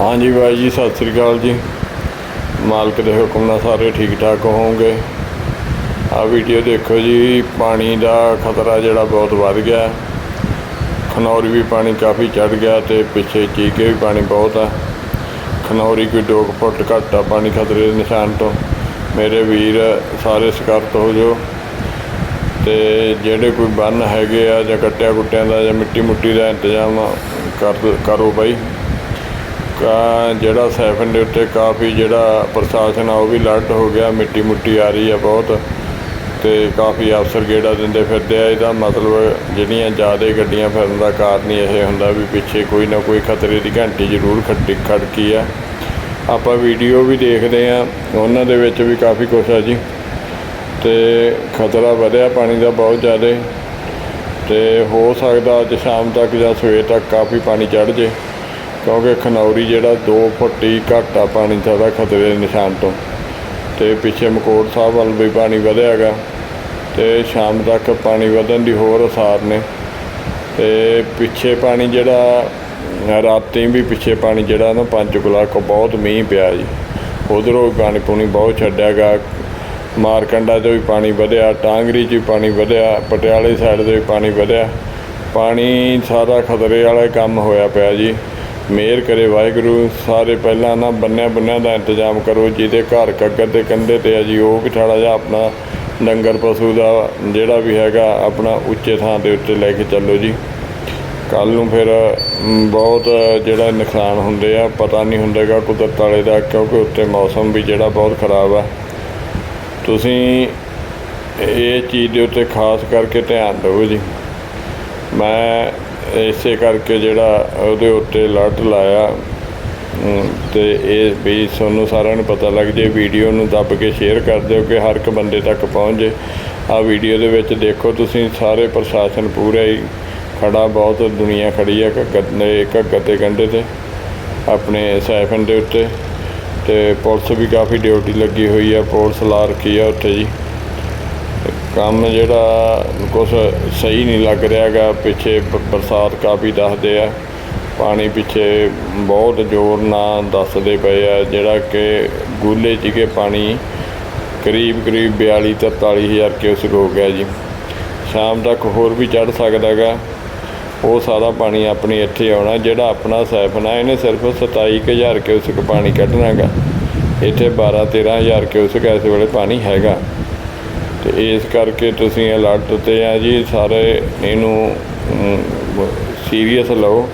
ਹਾਂਜੀ ਬਾਈ ਜੀ, ਸਤਿ ਸ੍ਰੀ ਅਕਾਲ ਜੀ। ਮਾਲਕ ਦੇ ਹੁਕਮ ਨਾਲ ਸਾਰੇ ਠੀਕ ਠਾਕ ਹੋਵੋਗੇ। ਆ ਵੀਡੀਓ ਦੇਖੋ ਜੀ, ਪਾਣੀ ਦਾ ਖਤਰਾ ਜਿਹੜਾ ਬਹੁਤ ਵੱਧ ਗਿਆ। ਖਨੌਰੀ ਵੀ ਪਾਣੀ ਕਾਫੀ ਚੜ ਗਿਆ ਤੇ ਪਿੱਛੇ ਚੀਕੇ ਵੀ ਪਾਣੀ ਬਹੁਤ ਆ। ਖਨੌਰੀ ਕੋਈ 2 ਫੁੱਟ ਘੱਟ ਆ ਪਾਣੀ ਖਤਰੇ ਦੇ ਨਿਸ਼ਾਨ ਤੋਂ। ਮੇਰੇ ਵੀਰ ਸਾਰੇ ਸਤਰਕ ਹੋ ਜਾਓ। ਤੇ ਜਿਹੜੇ ਕੋਈ ਬੰਨ ਹੈਗੇ ਆ ਜਾਂ ਕੱਟਿਆ ਕੁੱਟਿਆਂ ਦਾ ਜਾਂ ਮਿੱਟੀ ਮੁੱਟੀ ਦਾ ਇੰਤਜ਼ਾਮ ਕਰ ਕਰੋ ਬਾਈ। ਜਿਹੜਾ ਸੈਫਨ ਦੇ ਉੱਤੇ ਕਾਫੀ ਜਿਹੜਾ ਪ੍ਰਸ਼ਾਸਨ ਆ, ਉਹ ਵੀ ਅਲਰਟ ਹੋ ਗਿਆ। ਮਿੱਟੀ ਮੁੱਟੀ ਆ ਰਹੀ ਆ ਬਹੁਤ। ਤੇ ਕਾਫੀ ਅਫਸਰ ਗੇੜਾ ਦਿੰਦੇ ਫਿਰਦੇ ਆ। ਇਹਦਾ ਮਤਲਬ ਜਿਹੜੀਆਂ ਜ਼ਿਆਦਾ ਗੱਡੀਆਂ ਫਿਰਨ ਦਾ ਕਾਰਨ ਹੀ ਇਹ ਹੁੰਦਾ ਵੀ ਪਿੱਛੇ ਕੋਈ ਨਾ ਕੋਈ ਖਤਰੇ ਦੀ ਘੰਟੀ ਜ਼ਰੂਰ ਖੜਕੀ ਖੜਕੀ ਆ। ਆਪਾਂ ਵੀਡੀਓ ਵੀ ਦੇਖਦੇ ਆ। ਉਹਨਾਂ ਦੇ ਵਿੱਚ ਵੀ ਕਾਫੀ ਕੁਛ ਆ ਜੀ। ਤੇ ਖਤਰਾ ਵਧਿਆ, ਪਾਣੀ ਦਾ ਬਹੁਤ ਜ਼ਿਆਦਾ। ਤੇ ਹੋ ਸਕਦਾ ਅੱਜ ਸ਼ਾਮ ਤੱਕ ਜਾਂ ਸਵੇਰ ਤੱਕ ਕਾਫੀ ਪਾਣੀ ਚੜ ਜੇ। ਕਿਉਂਕਿ ਖਨੌਰੀ ਜਿਹੜਾ 2 ਫੁੱਟ ਹੀ ਘਾਟਾ ਪਾਣੀ ਦਾ ਖਤਰੇ ਦੇ ਨਿਸ਼ਾਨ ਤੋਂ। ਤੇ ਪਿੱਛੇ ਮਕੋੜ ਸਾਹਿਬ ਵੱਲ ਵੀ ਪਾਣੀ ਵਧਿਆ ਹੈਗਾ ਤੇ ਸ਼ਾਮ ਤੱਕ ਪਾਣੀ ਵਧਣ ਦੀ ਹੋਰ ਅਸਾਰ ਨੇ। ਤੇ ਪਿੱਛੇ ਪਾਣੀ ਜਿਹੜਾ, ਰਾਤੀ ਵੀ ਪਿੱਛੇ ਪਾਣੀ ਜਿਹੜਾ ਨਾ ਪੰਚਕੁਲਾ ਕੋ ਬਹੁਤ ਮੀਂਹ ਪਿਆ ਜੀ। ਉਧਰੋਂ ਪਾਣੀ ਪੂਣੀ ਬਹੁਤ ਛੱਡਿਆ ਗਾ ਮਾਰਕੰਡਾ 'ਚ ਵੀ ਪਾਣੀ ਵਧਿਆ, ਟਾਂਗਰੀ 'ਚ ਵੀ ਪਾਣੀ ਵਧਿਆ, ਪਟਿਆਲੇ ਸਾਈਡ ਤੇ ਵੀ ਪਾਣੀ ਵਧਿਆ। ਪਾਣੀ ਸਾਰਾ ਖਤਰੇ ਵਾਲਾ ਕੰਮ ਹੋਇਆ ਪਿਆ ਜੀ। ਮਿਹਰ ਕਰੇ ਵਾਹਿਗੁਰੂ, ਸਾਰੇ ਪਹਿਲਾਂ ਨਾ ਬੰਨਿਆ ਬੰਨਿਆਂ ਦਾ ਇੰਤਜ਼ਾਮ ਕਰੋ, ਜਿਹਦੇ ਘਰ ਕੱਗਰ ਦੇ ਕੰਧੇ ਤੇ ਆ ਜੀ, ਉਹ ਵੀ ਥੋੜ੍ਹਾ ਜਿਹਾ ਆਪਣਾ ਡੰਗਰ ਪਸ਼ੂ ਦਾ ਜਿਹੜਾ ਵੀ ਹੈਗਾ, ਆਪਣਾ ਉੱਚੇ ਥਾਂ ਦੇ ਉੱਤੇ ਲੈ ਕੇ ਚੱਲੋ ਜੀ। ਕੱਲ ਨੂੰ ਫਿਰ ਬਹੁਤ ਜਿਹੜਾ ਨੁਕਸਾਨ ਹੁੰਦੇ ਆ, ਪਤਾ ਨਹੀਂ ਹੁੰਦਾਗਾ ਕੁਦਰਤ ਵਾਲੇ ਦਾ, ਕਿਉਂਕਿ ਉੱਤੇ ਮੌਸਮ ਵੀ ਜਿਹੜਾ ਬਹੁਤ ਖਰਾਬ ਆ। ਤੁਸੀਂ ਇਹ ਚੀਜ਼ ਦੇ ਉੱਤੇ ਖਾਸ ਕਰਕੇ ਧਿਆਨ ਦਿਓ ਜੀ। ਮੈਂ ਇਸੇ ਕਰਕੇ ਜਿਹੜਾ ਉਹਦੇ ਉੱਤੇ ਅਲਰਟ ਲਾਇਆ। ਅਮ, ਤੇ ਇਹ ਵੀ ਤੁਹਾਨੂੰ ਸਾਰਿਆਂ ਨੂੰ ਪਤਾ ਲੱਗ ਜੇ ਵੀਡੀਓ ਨੂੰ ਦੱਬ ਕੇ ਸ਼ੇਅਰ ਕਰ ਦਿਓ ਕਿ ਹਰ ਇੱਕ ਬੰਦੇ ਤੱਕ ਪਹੁੰਚ ਜੇ। ਆ ਵੀਡੀਓ ਦੇ ਵਿੱਚ ਦੇਖੋ ਤੁਸੀਂ ਸਾਰੇ ਪ੍ਰਸ਼ਾਸਨ ਪੂਰਾ ਹੀ ਖੜਾ ਬਹੁਤ ਦੁਨੀਆ ਖੜੀ ਆ ਘੱਗਰ ਦੇ ਘੱਗਰ ਦੇ ਕੰਢੇ ਤੇ ਆਪਣੇ ਸਾਈਫਨ ਦੇ ਉੱਤੇ। ਤੇ ਪੁਲਿਸ ਵੀ ਕਾਫੀ ਡਿਊਟੀ ਲੱਗੀ ਹੋਈ ਆ ਪੁਲਿਸ ਲਾ ਰੱਖੀ ਆ ਉੱਥੇ ਜੀ। ਕੰਮ ਜਿਹੜਾ ਕੁਛ ਸਹੀ ਨਹੀਂ ਲੱਗ ਰਿਹਾਗਾ ਪਿੱਛੇ ਬਰਸਾਤ ਕਾਫੀ ਦੱਸਦੇ ਆ। ਪਾਣੀ ਪਿੱਛੇ ਬਹੁਤ ਜ਼ੋਰ ਨਾਲ ਦੱਸਦੇ ਪਏ ਆ, ਜਿਹੜਾ ਕਿ ਗੂਲੇ ਜਿਹੇ ਪਾਣੀ ਕਰੀਬ ਕਰੀਬ 42 43 ਹਜ਼ਾਰ ਕਿਊਸਕ ਹੋ ਗਿਆ ਜੀ। ਸ਼ਾਮ ਤੱਕ ਹੋਰ ਵੀ ਚੜ ਸਕਦਾਗਾ ਉਹ ਸਾਰਾ ਪਾਣੀ ਆਪਣੇ ਇੱਥੇ ਆਉਣਾ, ਜਿਹੜਾ ਆਪਣਾ ਸਾਈਫਨ ਆ ਇਹਨੇ ਸਿਰਫ 27000 ਕਿਊਸਿਕ ਪਾਣੀ ਕੱਢਣਾਗਾ ਇੱਥੇ 12 13000 ਕਿਊਸਕ ਇਸ ਵੇਲੇ ਪਾਣੀ ਹੈਗਾ। ਇਸ ਕਰਕੇ ਤੁਸੀਂ ਅਲਰਟ ਤੇ ਆ ਜੀ, ਸਾਰੇ ਇਹਨੂੰ ਸੀਰੀਅਸ ਲਓ।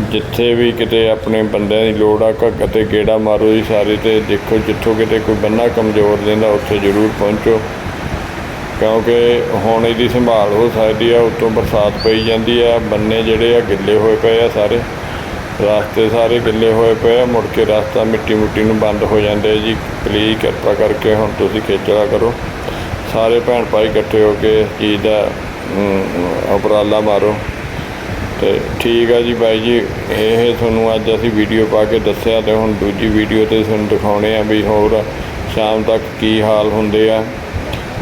ਜਿੱਥੇ ਵੀ ਕਿਤੇ ਆਪਣੇ ਬੰਦਿਆਂ ਦੀ ਲੋੜ ਆ, ਘੱਗ ਤੇ ਗੇੜਾ ਮਾਰੋ ਜੀ ਸਾਰੇ ਤੇ ਦੇਖੋ, ਜਿੱਥੋਂ ਕਿਤੇ ਕੋਈ ਬੰਨਾ ਕਮਜ਼ੋਰ ਦਿੰਦਾ ਉੱਥੇ ਜ਼ਰੂਰ ਪਹੁੰਚੋ। ਕਿਉਂਕਿ ਹੁਣ ਇਹਦੀ ਸੰਭਾਲ ਹੋ ਸਕਦੀ ਆ, ਉਤੋਂ ਬਰਸਾਤ ਪਈ ਜਾਂਦੀ ਆ, ਬੰਨੇ ਜਿਹੜੇ ਆ ਗਿੱਲੇ ਹੋਏ ਪਏ ਆ ਸਾਰੇ। ਰਸਤੇ ਸਾਰੇ ਗਿੱਲੇ ਹੋਏ ਪਏ ਆ, ਮੁੜ ਕੇ ਰਸਤਾ ਮਿੱਟੀ ਮੁੱਟੀ ਨੂੰ ਬੰਦ ਹੋ ਜਾਂਦੇ ਆ ਜੀ। ਪਲੀਜ਼ ਕਿਰਪਾ ਕਰਕੇ ਹੁਣ ਤੁਸੀਂ ਖੇਚਲਾ ਕਰੋ। ਸਾਰੇ ਭੈਣ ਭਾਈ ਇਕੱਠੇ ਹੋ ਕੇ ਇਸ ਚੀਜ਼ ਦਾ ਉਪਰਾਲਾ ਮਾਰੋ। ਤੇ ਠੀਕ ਆ ਜੀ ਬਾਈ ਜੀ, ਇਹ ਤੁਹਾਨੂੰ ਅੱਜ ਅਸੀਂ ਵੀਡੀਓ ਪਾ ਕੇ ਦੱਸਿਆ ਤੇ ਹੁਣ ਦੂਜੀ ਵੀਡੀਓ ਤੇ ਤੁਹਾਨੂੰ ਦਿਖਾਉਣੇ ਆ ਵੀ ਹੋਰ ਸ਼ਾਮ ਤੱਕ ਕੀ ਹਾਲ ਹੁੰਦੇ ਆ।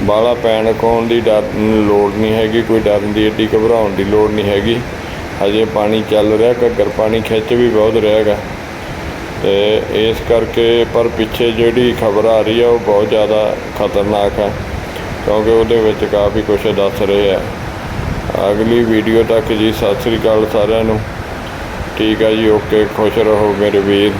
ਬਾਹਲਾ ਪੈਣ ਕੋਣ ਦੀ ਡਰ ਲੋੜ ਨਹੀਂ ਹੈਗੀ, ਕੋਈ ਡਰਨ ਦੀ ਏਡੀ ਘਬਰਾਉਣ ਦੀ ਲੋੜ ਨਹੀਂ ਹੈਗੀ। ਹਜੇ ਪਾਣੀ ਚੱਲ ਰਿਹਾ, ਘੱਗਰ ਪਾਣੀ ਖਿੱਚ ਵੀ ਬਹੁਤ ਰਿਹਾ ਹੈਗਾ। ਤੇ ਇਸ ਕਰਕੇ ਪਰ ਪਿੱਛੇ ਜਿਹੜੀ ਖਬਰ ਆ ਰਹੀ ਆ, ਉਹ ਬਹੁਤ ਜ਼ਿਆਦਾ ਖਤਰਨਾਕ ਹੈ ਕਿਉਂਕਿ ਉਹਦੇ ਵਿੱਚ ਕਾਫੀ ਕੁਝ ਦੱਸ ਰਹੇ ਆ। ਅਗਲੀ ਵੀਡੀਓ ਤੱਕ ਜੀ, ਸਤਿ ਸ੍ਰੀ ਅਕਾਲ ਸਾਰਿਆਂ ਨੂੰ। ਠੀਕ ਆ ਜੀ ਓਕੇ ਖੁਸ਼ ਰਹੋ ਮੇਰੇ ਵੀਰ।